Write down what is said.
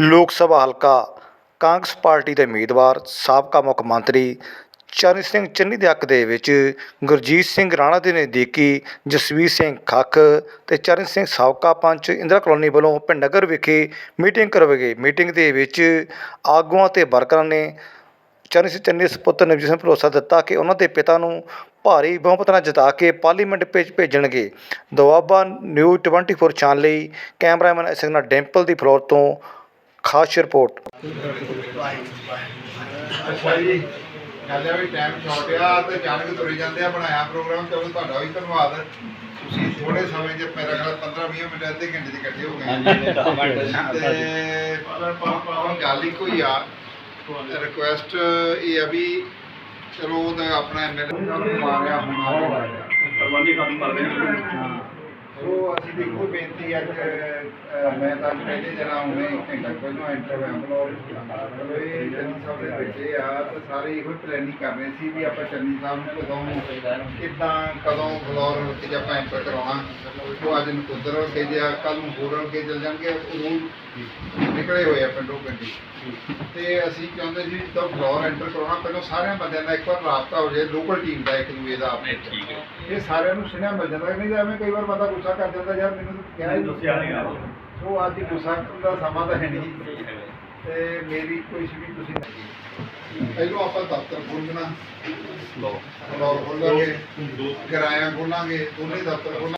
ਲੋਕ ਸਭਾ ਹਲਕਾ, ਕਾਂਗਰਸ ਪਾਰਟੀ ਦੇ ਉਮੀਦਵਾਰ, ਸਾਬਕਾ ਮੁੱਖ ਮੰਤਰੀ ਚਰਨ ਸਿੰਘ ਚੰਨੀ ਦੇ ਹੱਕ ਦੇ ਵਿੱਚ ਗੁਰਜੀਤ ਸਿੰਘ ਰਾਣਾ ਦੇ ਨਜ਼ਦੀਕੀ ਜਸਵੀਰ ਸਿੰਘ ਖੱਖ ਤੇ ਚਰਨ ਸਿੰਘ ਸਾਬਕਾ ਪੰਚ ਇੰਦਰਾ ਕਲੋਨੀ ਵੱਲੋਂ ਪਿੰਡ ਨਗਰ ਵਿਖੇ ਮੀਟਿੰਗ ਕਰਵਾਈ ਮੀਟਿੰਗ ਦੇ ਵਿੱਚ ਆਗੂਆਂ ਤੇ ਵਰਕਰਾਂ ਨੇ ਚਰਨ ਸਿੰਘ ਚੰਨੀ ਦੇ ਸਪੁੱਤਰ ਨਵਜੀਤ ਸਿੰਘ ਭਰੋਸਾ ਦਿੱਤਾ ਕਿ ਉਹਨਾਂ ਦੇ ਪਿਤਾ ਨੂੰ ਭਾਰੀ ਬਹੁਮਤ ਨਾਲ ਜਿਤਾ ਕੇ ਪਾਰਲੀਮੈਂਟ ਭੇਜ ਭੇਜਣਗੇ। ਦੁਆਬਾ ਨਿਊਜ਼ 24 ਚੈਨਲ ਲਈ ਕੈਮਰਾਮੈਨ ਐਸ ਨਾਲ ਡਿੰਪਲ ਦੀ ਫਲੋਰ ਤੋਂ ਖਾਸ ਰਿਪੋਰਟ। ਅੱਛਾ ਜੀ। ਗੱਲ ਹੈ ਵੀ ਟਾਈਮ ਸ਼ਾਰਟ ਆ ਤੇ ਅਚਾਨਕ ਤੁਰੇ ਜਾਂਦੇ ਆ ਬਣਾਇਆ ਪ੍ਰੋਗਰਾਮ ਚਲੋ ਤੁਹਾਡਾ ਵੀ ਧੰਨਵਾਦ। ਤੁਸੀਂ ਥੋੜੇ ਸਮੇਂ 'ਚ ਮੇਰਾ ਖਿਆਲ 15 20 ਮਿੰਟ ਅੱਧੇ ਘੰਟੇ ਇਕੱਠੇ ਹੋ ਗਏ। ਤੇ ਹੁਣ ਗੱਲ ਹੀ ਕੋਈ ਆ ਰਿਕੁਐਸਟ ਇਹ ਆ ਵੀ ਚਲੋ ਉਹਦਾ ਆਪਣਾ ਐਮਐਲਏ ਮਾਰਿਆ ਹੁਣ ਸੋ ਅਸੀਂ ਦੇਖੋ ਬੇਨਤੀ ਅੱਜ ਮੈਂ ਤਾਂ ਪਹਿਲੇ ਜਣਾ ਹੁਣੇ ਘੰਟਾ ਪਹਿਲਾਂ ਐਂਟਰ ਹੋਇਆ ਸਾਹਿਬ ਦੇ ਬੱਚੇ ਆ ਤੇ ਸਾਰੇ ਇਹੋ ਪਲੈਨਿੰਗ ਕਰ ਰਹੇ ਸੀ ਵੀ ਆਪਾਂ ਚੰਨੀ ਸਾਹਿਬ ਨੂੰ ਕਦੋਂ ਕਿੱਦਾਂ ਕਦੋਂ ਬਲੌਰ ਤੇ ਆਪਾਂ ਐਂਟਰ ਕਰਾਉਣਾ। ਉਹ ਅੱਜ ਨਕੁਦਰ ਕੇ ਜਾਂ ਕੱਲ ਨੂੰ ਹੋਰ ਕੇ ਚੱਲ ਜਾਣਗੇ ਉਹ ਨਿਕਲੇ ਹੋਏ ਆ ਪਿੰਡੋਂ ਪਿੰਡੀ। ਤੇ ਅਸੀਂ ਚਾਹੁੰਦੇ ਸੀ ਜਦੋਂ ਫਲੋਰ ਐਂਟਰ ਕਰਾਉਣਾ ਪਹਿਲਾਂ ਸਾਰਿਆਂ ਬੰਦਿਆਂ ਦਾ ਇੱਕ ਵਾਰ ਰਾਬਤਾ ਹੋ ਜਾਏ ਲੋਕਲ ਟੀਮ ਦਾ ਇੱਕ ਦੂਏ ਦਾ ਆਪਣੇ ਠੀਕ ਹੈ। ਇਹ ਸਾਰਿਆਂ ਨੂੰ ਸੁਣਿਆ ਮਿਲ ਜਾਂਦਾ ਨਹੀਂ ਤਾਂ ਐਵੇਂ ਕਈ ਵਾਰ ਬੰਦਾ ਗੁੱਸਾ ਕਰ ਜਾਂਦਾ ਯਾਰ ਮੈਨੂੰ ਕਿਹਾ ਹੀ ਨਹੀਂ। ਸੋ ਅੱਜ ਗੁੱਸਾ ਦਾ ਸਮਾਂ ਤਾਂ ਹੈ ਨਹੀਂ। ਮੇਰੀ ਕੋਸ਼ਿਸ਼ ਵੀ ਤੁਸੀਂ ਪਹਿਲੋਂ ਆਪਾਂ ਦਫ਼ਤਰ ਖੋਲ੍ਹਣਾ। ਫਲੋਰ ਖੋਲਾਂਗੇ ਕਿਰਾਇਆ ਖੋਲਾਂਗੇ ਦੋਨੇ ਦਫ਼ਤਰ ਖੋਲਾਂਗੇ